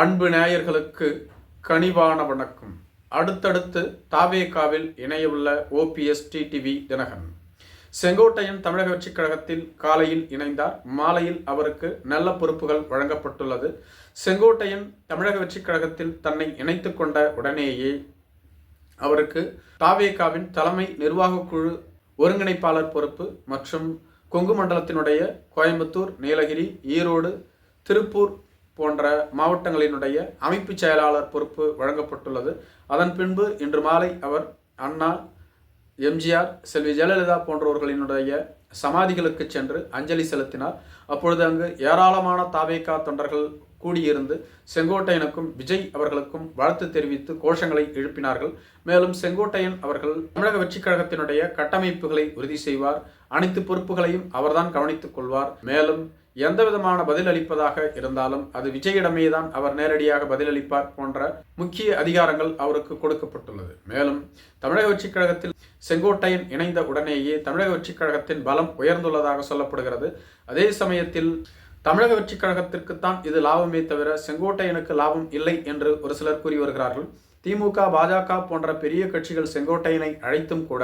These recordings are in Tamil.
அன்பு நேயர்களுக்கு கனிவான வணக்கம். அடுத்தடுத்து தாவேகாவில் இணையவுள்ள ஓபிஎஸ் டிடிவி தினகரன். செங்கோட்டையன் தமிழக வெற்றிக் கழகத்தில் காலையில் இணைந்தார். மாலையில் அவருக்கு நல்ல பொறுப்புகள் வழங்கப்பட்டுள்ளது. செங்கோட்டையன் தமிழக வெற்றிக் கழகத்தில் தன்னை இணைத்து கொண்ட உடனேயே அவருக்கு தாவேகாவின் தலைமை நிர்வாக குழு ஒருங்கிணைப்பாளர் பொறுப்பு மற்றும் கொங்கு மண்டலத்தினுடைய கோயம்புத்தூர் நீலகிரி ஈரோடு திருப்பூர் போன்ற மாவட்டங்களினுடைய அமைப்பு செயலாளர் பொறுப்பு வழங்கப்பட்டுள்ளது. அதன் பின்பு இன்று மாலை அவர் அண்ணா எம்ஜிஆர் செல்வி ஜெயலலிதா போன்றவர்களினுடைய சமாதிகளுக்கு சென்று அஞ்சலி செலுத்தினார். அப்பொழுது அங்கு ஏராளமான தாவேகா தொண்டர்கள் கூடியிருந்து செங்கோட்டையனுக்கும் விஜய் அவர்களுக்கும் வாழ்த்து தெரிவித்து கோஷங்களை எழுப்பினார்கள். மேலும் செங்கோட்டையன் அவர்கள் தமிழக வெற்றிக் கழகத்தினுடைய கட்டமைப்புகளை உறுதி செய்வார். அனைத்து பொறுப்புகளையும் அவர்தான் கவனித்துக் கொள்வார். மேலும் எந்த விதமான பதில் அளிப்பதாக இருந்தாலும் அது விஜயிடமே தான் அவர் நேரடியாக பதிலளிப்பார் போன்ற முக்கிய அதிகாரங்கள் அவருக்கு கொடுக்கப்பட்டுள்ளது. மேலும் தமிழக வெற்றிக் கழகத்தில் செங்கோட்டையன் இணைந்த உடனேயே தமிழக வெற்றிக் கழகத்தின் பலம் உயர்ந்துள்ளதாக சொல்லப்படுகிறது. அதே சமயத்தில் தமிழக வெற்றிக் கழகத்திற்குத்தான் இது லாபமே தவிர செங்கோட்டையனுக்கு லாபம் இல்லை என்று ஒரு சிலர் கூறி வருகிறார்கள். திமுக பாஜக போன்ற பெரிய கட்சிகள் செங்கோட்டையனை அழைத்தும் கூட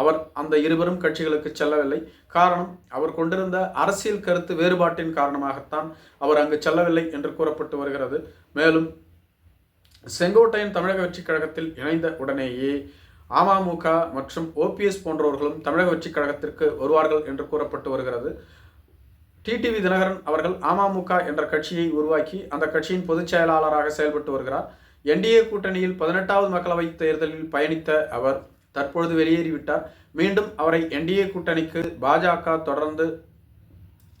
அவர் அந்த இருவரும் கட்சிகளுக்கு செல்லவில்லை. காரணம் அவர் கொண்டிருந்த அரசியல் கருத்து வேறுபாட்டின் காரணமாகத்தான் அவர் அங்கு செல்லவில்லை என்று கூறப்பட்டு வருகிறது. மேலும் செங்கோட்டையன் தமிழக வெற்றிக் கழகத்தில் இணைந்த உடனேயே அமமுக மற்றும் ஓபிஎஸ் போன்றவர்களும் தமிழக வெற்றிக் கழகத்திற்கு வருவார்கள் என்று கூறப்பட்டு வருகிறது. டிடிவி தினகரன் அவர்கள் அமமுக என்ற கட்சியை உருவாக்கி அந்த கட்சியின் பொதுச் செயலாளராக செயல்பட்டு வருகிறார். என்டிஏ கூட்டணியில் பதினெட்டாவது மக்களவை தேர்தலில் பயணித்த அவர் தற்பொழுது வெளியேறிவிட்டார். மீண்டும் அவரை என்டிஏ கூட்டணிக்கு பாஜக தொடர்ந்து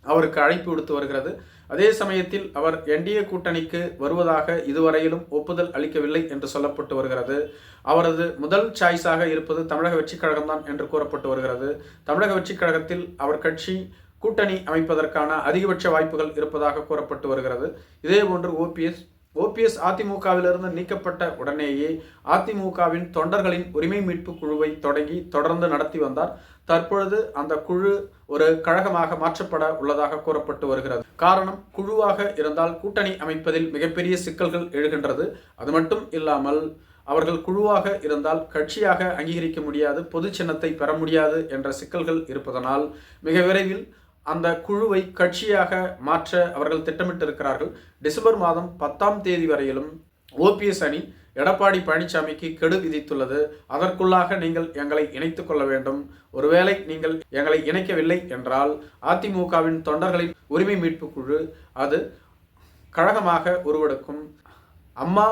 அவருக்கு அழைப்பு விடுத்து வருகிறது. அதே சமயத்தில் அவர் என்டிஏ கூட்டணிக்கு வருவதாக இதுவரையிலும் ஒப்புதல் அளிக்கவில்லை என்று சொல்லப்பட்டு வருகிறது. அவரது முதல் சாய்ஸாக இருப்பது தமிழக வெற்றிக் கழகம்தான் என்று கூறப்பட்டு வருகிறது. தமிழக வெற்றிக் கழகத்தில் அவர் கட்சி கூட்டணி அமைப்பதற்கான அதிகபட்ச வாய்ப்புகள் இருப்பதாக கூறப்பட்டு வருகிறது. இதேபோன்று ஓபிஎஸ் ஓபிஎஸ் அதிமுகவிலிருந்து நீக்கப்பட்ட உடனேயே அதிமுகவின் தொண்டர்களின் உரிமை மீட்பு குழுவை தொடங்கி தொடர்ந்து நடத்தி வந்தார். தற்பொழுது அந்த குழு ஒரு கழகமாக மாற்றப்பட உள்ளதாக கூறப்பட்டு வருகிறது. காரணம் குழுவாக இருந்தால் கூட்டணி அமைப்பதில் மிகப்பெரிய சிக்கல்கள் எழுகின்றது. அது மட்டும் இல்லாமல் அவர்கள் குழுவாக இருந்தால் கட்சியாக அங்கீகரிக்க முடியாது பொது சின்னத்தை பெற முடியாது என்ற சிக்கல்கள் இருப்பதனால் மிக விரைவில் அந்த குழுவை கட்சியாக மாற்ற அவர்கள் திட்டமிட்டிருக்கிறார்கள். டிசம்பர் மாதம் பத்தாம் தேதி வரையிலும் ஓபிஎஸ் அணி எடப்பாடி பழனிசாமிக்கு கெடு விதித்துள்ளது. அதற்குள்ளாக நீங்கள் எங்களை இணைத்து கொள்ள வேண்டும். ஒருவேளை நீங்கள் எங்களை இணைக்கவில்லை என்றால் அதிமுகவின் தொண்டர்களின் உரிமை மீட்பு குழு அது கழகமாக உருவெடுக்கும். அம்மா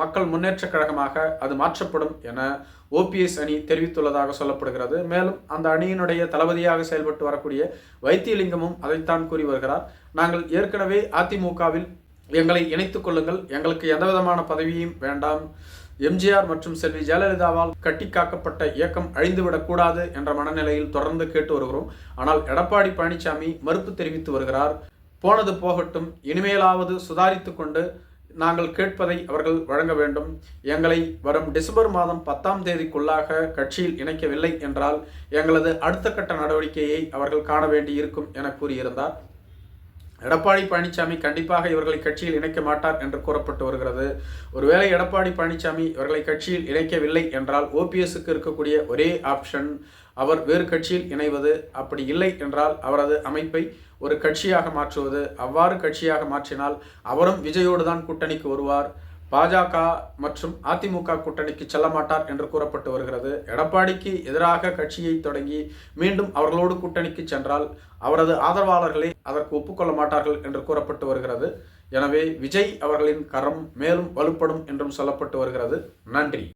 மக்கள் முன்னேற்ற கழகமாக அது மாற்றப்படும் என ஓபிஎஸ் அணி தெரிவித்துள்ளதாக சொல்லப்படுகிறது. மேலும் அந்த அணியினுடைய தளபதியாக செயல்பட்டு வரக்கூடிய வைத்தியலிங்கமும் அதைத்தான் கூறி வருகிறார். நாங்கள் ஏற்கனவே அதிமுகவில் எங்களை இணைத்துக் கொள்ளுங்கள். எங்களுக்கு எந்த விதமான பதவியும் வேண்டாம். எம்ஜிஆர் மற்றும் செல்வி ஜெயலலிதாவால் கட்டி காக்கப்பட்ட இயக்கம் அழிந்துவிடக்கூடாது என்ற மனநிலையில் தொடர்ந்து கேட்டு வருகிறோம். ஆனால் எடப்பாடி பழனிசாமி மறுப்பு தெரிவித்து வருகிறார். போனது போகட்டும் இனிமேலாவது சுதாரித்து கொண்டு நாங்கள் கேட்பதை அவர்கள் வழங்க வேண்டும். எங்களை வரும் டிசம்பர் மாதம் பத்தாம் தேதிக்குள்ளாக கட்சியில் இணைக்கவில்லை என்றால் எங்களது அடுத்த கட்ட நடவடிக்கையை அவர்கள் காண வேண்டி இருக்கும் என கூறியிருந்தார். எடப்பாடி பழனிசாமி கண்டிப்பாக இவர்களை கட்சியில் இணைக்க மாட்டார் என்று கூறப்பட்டு வருகிறது. ஒருவேளை எடப்பாடி பழனிசாமி இவர்களை கட்சியில் இணைக்கவில்லை என்றால் ஓபிஎஸ்க்கு இருக்கக்கூடிய ஒரே ஆப்ஷன் அவர் வேறு கட்சியில் இணைவது. அப்படி இல்லை என்றால் அவரது அமைப்பை ஒரு கட்சியாக மாற்றுவது. அவ்வாறு கட்சியாக மாற்றினால் அவரும் விஜயோடு தான் கூட்டணிக்கு வருவார். பாஜக மற்றும் அதிமுக கூட்டணிக்கு செல்ல மாட்டார் என்று கூறப்பட்டு வருகிறது. எடப்பாடிக்கு எதிராக கட்சியை தொடங்கி மீண்டும் அவர்களோடு கூட்டணிக்கு சென்றால் அவரது ஆதரவாளர்களை அதற்கு ஒப்புக்கொள்ள மாட்டார்கள் என்று கூறப்பட்டு வருகிறது. எனவே விஜய் அவர்களின் கரம் மேலும் வலுப்படும் என்றும் சொல்லப்பட்டு வருகிறது. நன்றி.